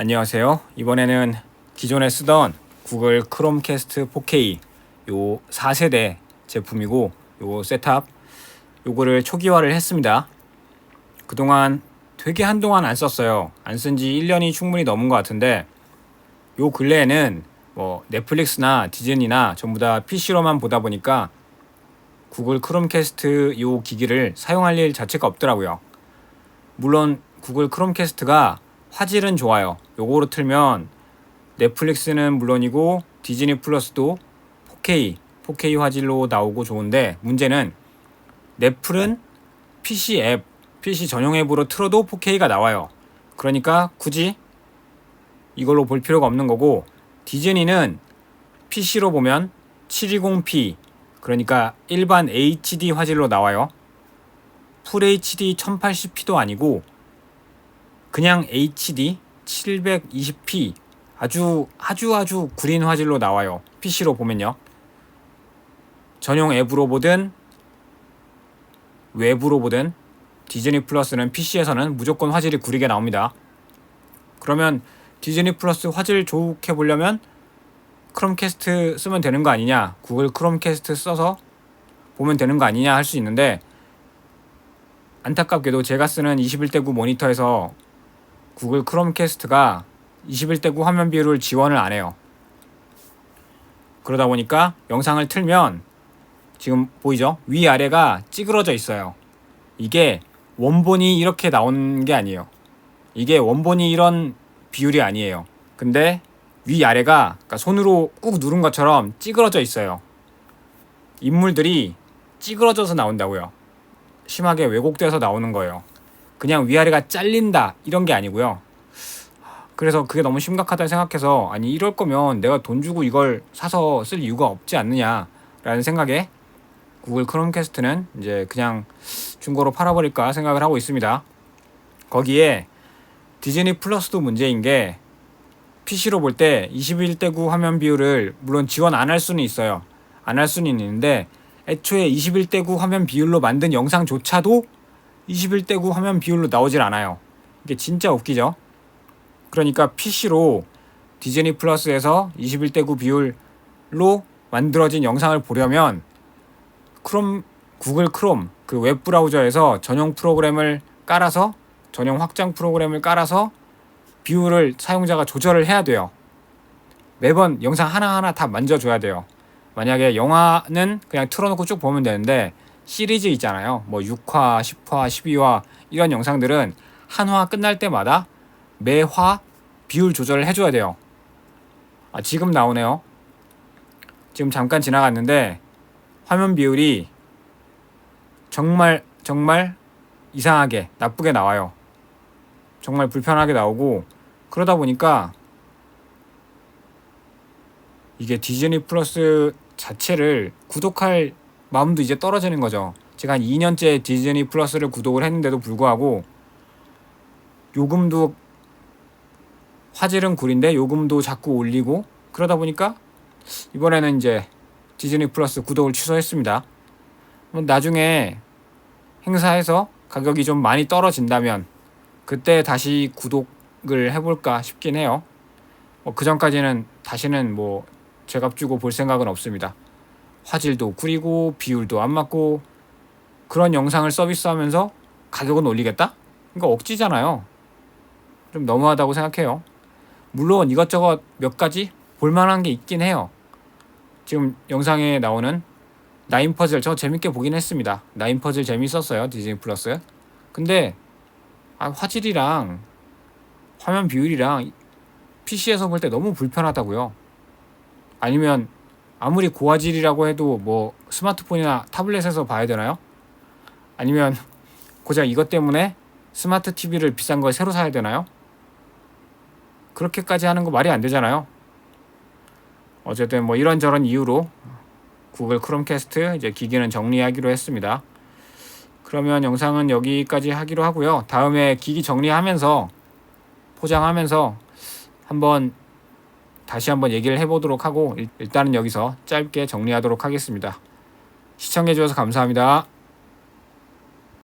안녕하세요. 이번에는 기존에 쓰던 구글 크롬캐스트 4K 요 4세대 제품이고 요 셋탑 요거를 초기화를 했습니다. 그동안 되게 한동안 안 썼어요. 안 쓴 지 1년이 충분히 넘은 것 같은데 요 근래에는 뭐 넷플릭스나 디즈니나 전부 다 PC로만 보다 보니까 구글 크롬캐스트 요 기기를 사용할 일 자체가 없더라고요. 물론 구글 크롬캐스트가 화질은 좋아요. 요거로 틀면 넷플릭스는 물론이고 디즈니 플러스도 4K, 4K 화질로 나오고 좋은데 문제는 넷플은 PC 앱, PC 전용 앱으로 틀어도 4K가 나와요. 그러니까 굳이 이걸로 볼 필요가 없는 거고 디즈니는 PC로 보면 720p 그러니까 일반 HD 화질로 나와요. 풀 HD 1080p도 아니고 그냥 HD 720p 아주 아주 아주 구린 화질로 나와요. PC로 보면요. 전용 앱으로 보든 외부로 보든 디즈니 플러스는 PC에서는 무조건 화질이 구리게 나옵니다. 그러면 디즈니 플러스 화질 좋게 보려면 크롬캐스트 쓰면 되는 거 아니냐? 구글 크롬캐스트 써서 보면 되는 거 아니냐 할 수 있는데 안타깝게도 제가 쓰는 21대9 모니터에서 구글 크롬캐스트가 21대9 화면 비율을 지원을 안 해요. 그러다 보니까 영상을 틀면 지금 보이죠? 위아래가 찌그러져 있어요. 이게 원본이 이렇게 나오는 게 아니에요. 이게 원본이 이런 비율이 아니에요. 근데 위아래가 그러니까 손으로 꾹 누른 것처럼 찌그러져 있어요. 인물들이 찌그러져서 나온다고요. 심하게 왜곡돼서 나오는 거예요. 그냥 위아래가 잘린다 이런 게 아니고요. 그래서 그게 너무 심각하다 생각해서 아니 이럴 거면 내가 돈 주고 이걸 사서 쓸 이유가 없지 않느냐라는 생각에 구글 크롬캐스트는 이제 그냥 중고로 팔아버릴까 생각을 하고 있습니다. 거기에 디즈니 플러스도 문제인 게 PC로 볼 때 21대 9 화면 비율을 물론 지원 안 할 수는 있어요. 안 할 수는 있는데 애초에 21대 9 화면 비율로 만든 영상조차도 21대 9 화면 비율로 나오질 않아요. 이게 진짜 웃기죠? 그러니까 PC로 디즈니 플러스에서 21대 9 비율로 만들어진 영상을 보려면 크롬 구글 크롬 그 웹 브라우저에서 전용 프로그램을 깔아서 전용 확장 프로그램을 깔아서 비율을 사용자가 조절을 해야 돼요. 매번 영상 하나하나 다 만져줘야 돼요. 만약에 영화는 그냥 틀어놓고 쭉 보면 되는데 시리즈 있잖아요. 뭐 6화, 10화, 12화 이런 영상들은 한 화 끝날 때마다 매화 비율 조절을 해줘야 돼요. 아, 지금 나오네요. 지금 잠깐 지나갔는데 화면 비율이 정말 정말 이상하게 나쁘게 나와요. 정말 불편하게 나오고 그러다 보니까 이게 디즈니 플러스 자체를 구독할 마음도 이제 떨어지는 거죠. 제가 한 2년째 디즈니 플러스를 구독을 했는데도 불구하고 요금도 화질은 구린데 요금도 자꾸 올리고 그러다 보니까 이번에는 이제 디즈니 플러스 구독을 취소했습니다. 나중에 행사에서 가격이 좀 많이 떨어진다면 그때 다시 구독을 해볼까 싶긴 해요. 뭐 그 전까지는 다시는 뭐 제값 주고 볼 생각은 없습니다. 화질도 구리고 비율도 안 맞고 그런 영상을 서비스하면서 가격은 올리겠다? 이거 억지잖아요. 좀 너무하다고 생각해요. 물론 이것저것 몇 가지 볼만한 게 있긴 해요. 지금 영상에 나오는 나인 퍼즐 저 재밌게 보긴 했습니다. 나인 퍼즐 재밌었어요 디즈니 플러스. 근데 아, 화질이랑 화면 비율이랑 PC에서 볼 때 너무 불편하다고요. 아니면 아무리 고화질이라고 해도 뭐 스마트폰이나 타블렛에서 봐야 되나요? 아니면 고작 이것 때문에 스마트 TV를 비싼 걸 새로 사야 되나요? 그렇게까지 하는 거 말이 안 되잖아요. 어쨌든 뭐 이런저런 이유로 구글 크롬캐스트 이제 기기는 정리하기로 했습니다. 그러면 영상은 여기까지 하기로 하고요. 다음에 기기 정리하면서 포장하면서 한번 다시 한번 얘기를 해보도록 하고 일단은 여기서 짧게 정리하도록 하겠습니다. 시청해주셔서 감사합니다.